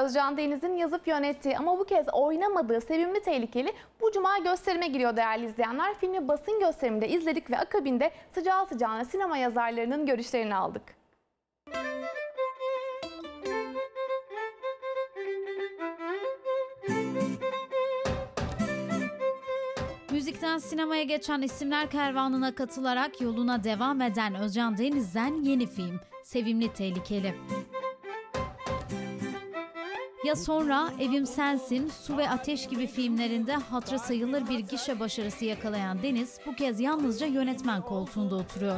Özcan Deniz'in yazıp yönettiği ama bu kez oynamadığı Sevimli Tehlikeli bu cuma gösterime giriyor değerli izleyenler. Filmi basın gösteriminde izledik ve akabinde sıcağı sıcağına sinema yazarlarının görüşlerini aldık. Müzikten sinemaya geçen isimler kervanına katılarak yoluna devam eden Özcan Deniz'den yeni film Sevimli Tehlikeli. Ya sonra Evim Sensin, Su ve Ateş gibi filmlerinde hatırı sayılır bir gişe başarısı yakalayan Deniz bu kez yalnızca yönetmen koltuğunda oturuyor.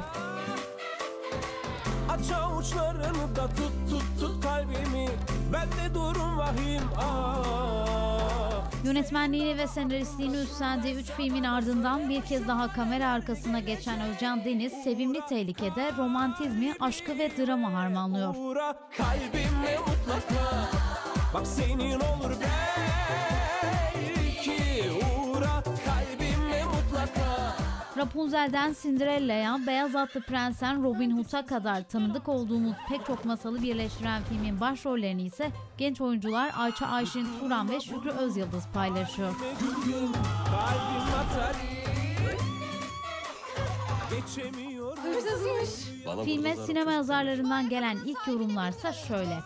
Aç avuçlarını da tut tut tut kalbimi Ben de durum vahim ah Yönetmenliğini ve senaristliğini üstlendiği 3 filmin ardından bir kez daha kamera arkasına geçen Özcan Deniz, Sevimli Tehlike'de romantizmi, aşkı ve dramı harmanlıyor. Uğra kalbime mutlaka Bak senin olur belki Rapunzel'den Cinderella'ya, Beyaz Atlı Prens'ten Robin Hood'a kadar tanıdık olduğumuz pek çok masalı birleştiren filmin başrollerini ise genç oyuncular Ayça Ayşin Turan ve Şükrü Özyıldız paylaşıyor. Geçemiyorum Filme sinema yazarlarından gelen ilk yorumlarsa şöyle.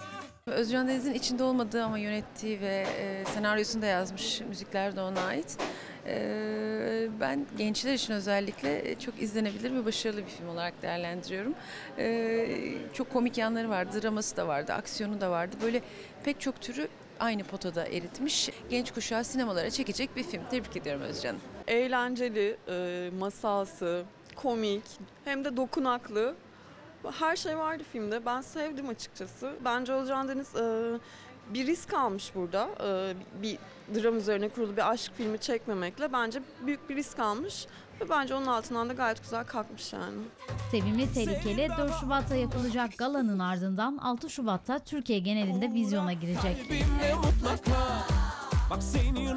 Özcan Deniz'in içinde olmadığı ama yönettiği ve e, senaryosunu da yazmış müzikler de ona ait. E, ben gençler için özellikle çok izlenebilir ve başarılı bir film olarak değerlendiriyorum. E, çok komik yanları vardı, draması da vardı, aksiyonu da vardı. Böyle pek çok türü aynı potada eritmiş. Genç kuşağı sinemalara çekecek bir film. Tebrik ediyorum Özcan'ı. eğlenceli, e, masalsı, komik hem de dokunaklı. Her şey vardı filmde. Ben sevdim açıkçası. Bence Özcan Deniz e, bir risk almış burada. E, bir dram üzerine kurulu bir aşk filmi çekmemekle. Bence büyük bir risk almış. Ve bence onun altından da gayet güzel kalkmış yani. Sevimli Tehlikeli 4 Şubat'ta yapılacak galanın ardından 6 Şubat'ta Türkiye genelinde vizyona girecek. Kalbimle mutlaka Bak senin